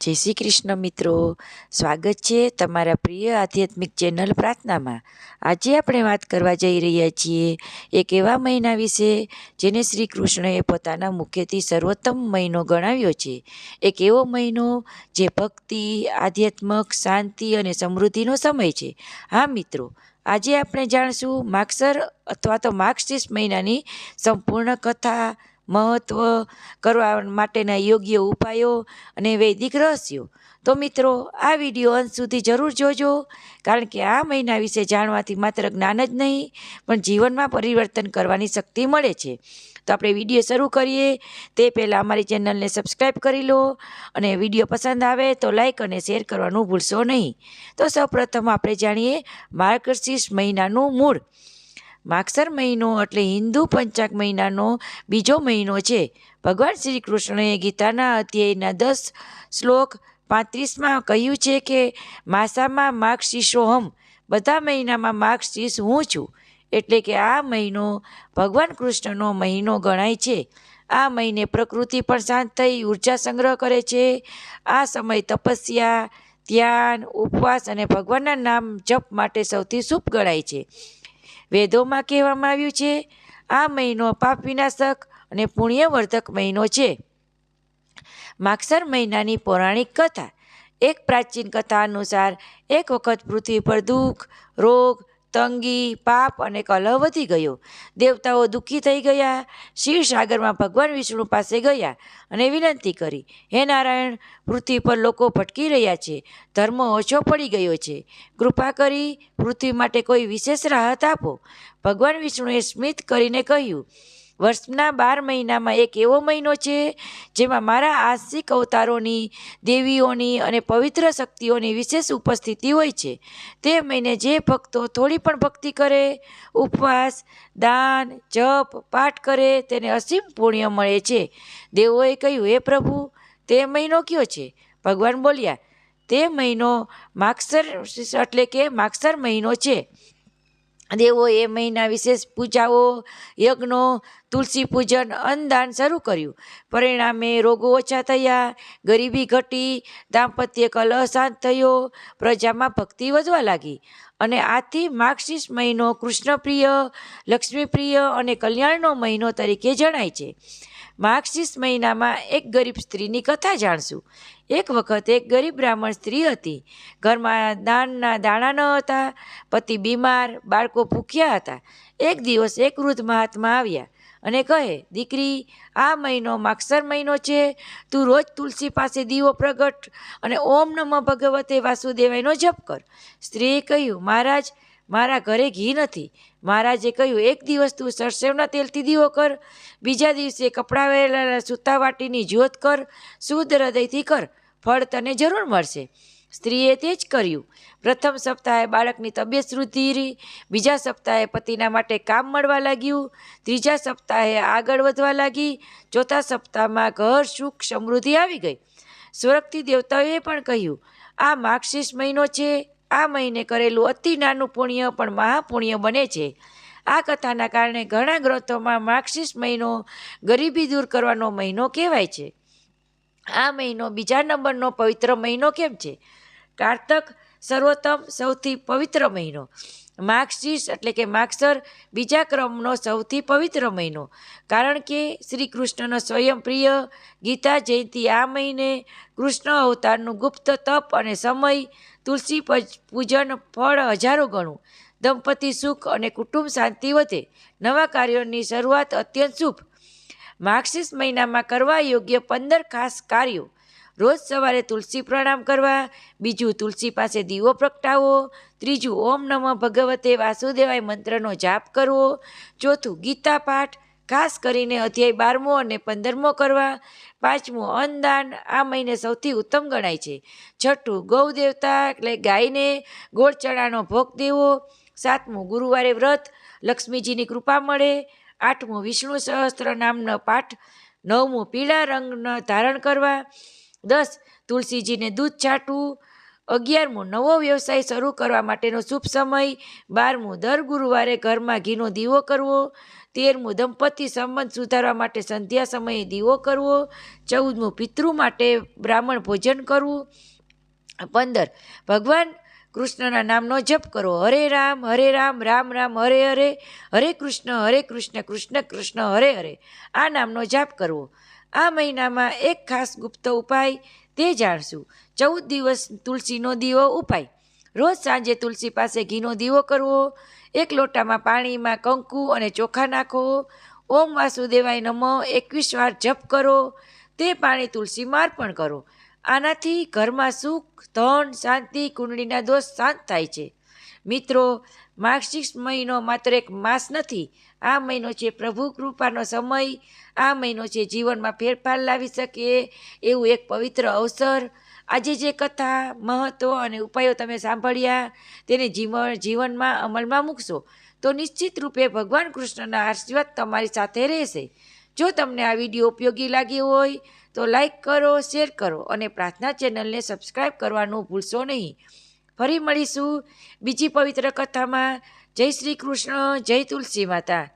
જય શ્રી કૃષ્ણ મિત્રો. સ્વાગત છે તમારા પ્રિય આધ્યાત્મિક ચેનલ પ્રાર્થનામાં. આજે આપણે વાત કરવા જઈ રહ્યા છીએ એક એવા મહિના વિશે જેને શ્રી કૃષ્ણએ પોતાના મુખ્યથી સર્વોત્તમ મહિનો ગણાવ્યો છે. એક એવો મહિનો જે ભક્તિ, આધ્યાત્મક, શાંતિ અને સમૃદ્ધિનો સમય છે. હા મિત્રો, આજે આપણે જાણશું માગસર અથવા તો માર્ગશીર્ષ મહિનાની સંપૂર્ણ કથા મહત્ત્વ કરવા માટેના યોગ્ય ઉપાયો અને વૈદિક રહસ્યો. તો મિત્રો, આ વીડિયો અંત સુધી જરૂર જોજો, કારણ કે આ મહિના વિશે જાણવાથી માત્ર જ્ઞાન જ નહીં, પણ જીવનમાં પરિવર્તન કરવાની શક્તિ મળે છે. તો આપણે વીડિયો શરૂ કરીએ. તે પહેલાં અમારી ચેનલને સબસ્ક્રાઈબ કરી લો અને વીડિયો પસંદ આવે તો લાઈક અને શેર કરવાનું ભૂલશો નહીં. તો સૌપ્રથમ આપણે જાણીએ માર્ગશીર્ષ મહિનાનું મૂળ. માગસર મહિનો એટલે હિન્દુ પંચાગ મહિનાનો બીજો મહિનો છે. ભગવાન શ્રી કૃષ્ણએ ગીતાના અધ્યાયના દસ શ્લોક પાંત્રીસમાં કહ્યું છે કે, માસામાં માગશીર્ષોહમ બધા મહિનામાં માગશીર્ષ હું છું. એટલે કે આ મહિનો ભગવાન કૃષ્ણનો મહિનો ગણાય છે. આ મહિને પ્રકૃતિ પણ શાંત થઈ ઊર્જા સંગ્રહ કરે છે. આ સમય તપસ્યા, ધ્યાન, ઉપવાસ અને ભગવાનના નામ જપ માટે સૌથી શુભ ગણાય છે. વેદોમાં કહેવામાં આવ્યું છે, આ મહિનો પાપ વિનાશક અને પુણ્યવર્ધક મહિનો છે. માગસર મહિનાની પૌરાણિક કથા, એક પ્રાચીન કથા અનુસાર એક વખત પૃથ્વી પર દુઃખ, રોગ તંગી, પાપ અને કલહ વધી ગયો. દેવતાઓ દુઃખી થઈ ગયા. સાગરમાં ભગવાન વિષ્ણુ પાસે ગયા અને વિનંતી કરી, હે નારાયણ, પૃથ્વી પર લોકો ભટકી રહ્યા છે. ધર્મ ઓછો પડી ગયો છે. કૃપા કરી પૃથ્વી માટે કોઈ વિશેષ રાહત આપો. ભગવાન વિષ્ણુએ સ્મિત કરીને કહ્યું વર્ષના બાર મહિનામાં એક એવો મહિનો છે, જેમાં મારા આસિક અવતારોની, દેવીઓની અને પવિત્ર શક્તિઓની વિશેષ ઉપસ્થિતિ હોય છે. તે મહિને જે ભક્તો થોડી પણ ભક્તિ કરે, ઉપવાસ, દાન, જપ, પાઠ કરે, તેને અસીમ પુણ્ય મળે છે. દેવોએ કહ્યું, હે પ્રભુ, તે મહિનો કયો છે? ભગવાન બોલ્યા, તે મહિનો માગસર, એટલે કે માગસર મહિનો છે. દેવો એ મહિના વિશેષ પૂજાઓ, યજ્ઞો, તુલસી પૂજન, અન્નદાન શરૂ કર્યું. પરિણામે રોગો ઓછા થયા, ગરીબી ઘટી, દાંપત્ય કલહ શાંત થયો, પ્રજામાં ભક્તિ વધવા લાગી. અને આથી માર્ક્સિસ મહિનો કૃષ્ણપ્રિય, લક્ષ્મીપ્રિય અને કલ્યાણનો મહિનો તરીકે જણાય છે. માર્ગશીર્ષ મહિનામાં એક ગરીબ સ્ત્રીની કથા જાણશું. એક વખત એક ગરીબ બ્રાહ્મણ સ્ત્રી હતી. ઘરમાં દાનના દાણા ન હતા. પતિ બીમાર, બાળકો ભૂખ્યા હતા. એક દિવસ એક વૃદ્ધ મહાત્મા આવ્યા અને કહે, દીકરી, આ મહિનો માક્ષર મહિનો છે. તું રોજ તુલસી પાસે દીવો પ્રગટ અને ઓમ નમઃ ભગવતે વાસુદેવાયનો જપ કર. સ્ત્રીએ કહ્યું, મહારાજ મારા ઘરે ઘી નથી. મહારાજે કહ્યું, એક દિવસ તું સરસેવના તેલથી દીવો કર, બીજા દિવસે કપડાં વહેલા સૂતા વાટીની જ્યોત કર, શુદ્ધ હૃદયથી કર, ફળ તને જરૂર મળશે. સ્ત્રીએ તે જ કર્યું. પ્રથમ સપ્તાહે બાળકની તબિયત સુધરી, બીજા સપ્તાહે પતિના માટે કામ મળવા લાગ્યું, ત્રીજા સપ્તાહે આગળ વધવા લાગી, ચોથા સપ્તાહમાં ઘર સુખ સમૃદ્ધિ આવી ગઈ. સ્વર્ગથી દેવતાઓએ પણ કહ્યું, આ માર્ગશીર્ષ મહિનો છે આ મહિને કરેલું અતિ નાનું પુણ્ય પણ મહાપુણ્ય બને છે. આ કથાના કારણે ઘણા ગ્રંથોમાં માર્ગશીર્ષ મહિનો ગરીબી દૂર કરવાનો મહિનો કહેવાય છે. આ મહિનો બીજા નંબરનો પવિત્ર મહિનો કેમ છે? કારતક સર્વોત્તમ સૌથી પવિત્ર મહિનો. માર્ગશીર્ષ એટલે કે માગસર બીજા ક્રમનો સૌથી પવિત્ર મહિનો. કારણ કે શ્રી કૃષ્ણનો સ્વયં પ્રિય ગીતા જયંતિ આ મહિને કૃષ્ણ અવતારનું ગુપ્ત તપ અને સમય, તુલસી પૂજન ફળ હજારો ગણું. દંપતી સુખ અને કુટુંબ શાંતિ વધે. નવા કાર્યોની શરૂઆત અત્યંત શુભ. માર્ક્સિસ મહિનામાં કરવા યોગ્ય પંદર ખાસ કાર્યો. રોજ સવારે તુલસી પ્રણામ કરવા, બીજું તુલસી પાસે દીવો પ્રગટાવો, ત્રીજું ઓમ નમઃ ભગવતે વાસુદેવાય મંત્રનો જાપ કરવો, ચોથું ગીતા પાઠ, ખાસ કરીને અધ્યાય બારમો અને પંદરમો કરવા, પાંચમું અન્નદાન, આ મહિને સૌથી ઉત્તમ ગણાય છે. છઠ્ઠું ગૌ દેવતા એટલે ગાયને ગોળ ચણાનો ભોગ દેવો, સાતમું ગુરુવારે વ્રત, લક્ષ્મીજીની કૃપા મળે, આઠમું વિષ્ણુ સહસ્ત્ર નામનો પાઠ, નવમું પીળા રંગના ધારણ કરવા દસ, તુલસીજીને દૂધ છાંટવું અગિયારમું, નવો વ્યવસાય શરૂ કરવા માટેનો શુભ સમય. બારમું, દર ગુરુવારે ઘરમાં ઘીનો દીવો કરવો. તેરમું, દંપતી સંબંધ સુધારવા માટે સંધ્યા સમયે દીવો કરવો. ચૌદમું, પિતૃ માટે બ્રાહ્મણ ભોજન કરવું. પંદર, ભગવાન કૃષ્ણના નામનો જપ કરો હરે રામ હરે રામ રામ રામ, હરે હરે. હરે કૃષ્ણ હરે કૃષ્ણ કૃષ્ણ કૃષ્ણ, હરે હરે. આ નામનો જાપ કરવો. આ મહિનામાં એક ખાસ ગુપ્ત ઉપાય તે જાણશું. ચૌદ દિવસ તુલસીનો દીવો ઉપાય. રોજ સાંજે તુલસી પાસે ઘીનો દીવો કરવો. એક લોટામાં પાણીમાં કંકુ અને ચોખા નાખો. ઓમ વાસુદેવાય નમઃ. એકવીસ વાર જપ કરો. તે પાણી તુલસીમાં અર્પણ કરો. આનાથી ઘરમાં સુખ, ધન, શાંતિ, કુંડળીના દોષ શાંત થાય છે. મિત્રો માર્ગશીર્ષ મહિનો માત્ર એક માસ નથી. આ મહિનો છે પ્રભુ કૃપાનો સમય. આ મહિનો છે જીવનમાં ફેરફાર લાવી શકે એવું એક પવિત્ર અવસર. આજે જે કથા, મહત્વ અને ઉપાયો તમે સાંભળ્યા, તેને જીવન, જીવનમાં અમલમાં મૂકશો, તો નિશ્ચિત રૂપે ભગવાન કૃષ્ણના આશીર્વાદ તમારી સાથે રહેશે. જો તમને આ વીડિયો ઉપયોગી લાગ્યો હોય, તો લાઈક કરો, શેર કરો અને પ્રાર્થના ચેનલને સબસ્ક્રાઈબ કરવાનું ભૂલશો નહીં. ફરી મળીશું બીજી પવિત્ર કથામાં. જય શ્રી કૃષ્ણ જય તુલસી માતા.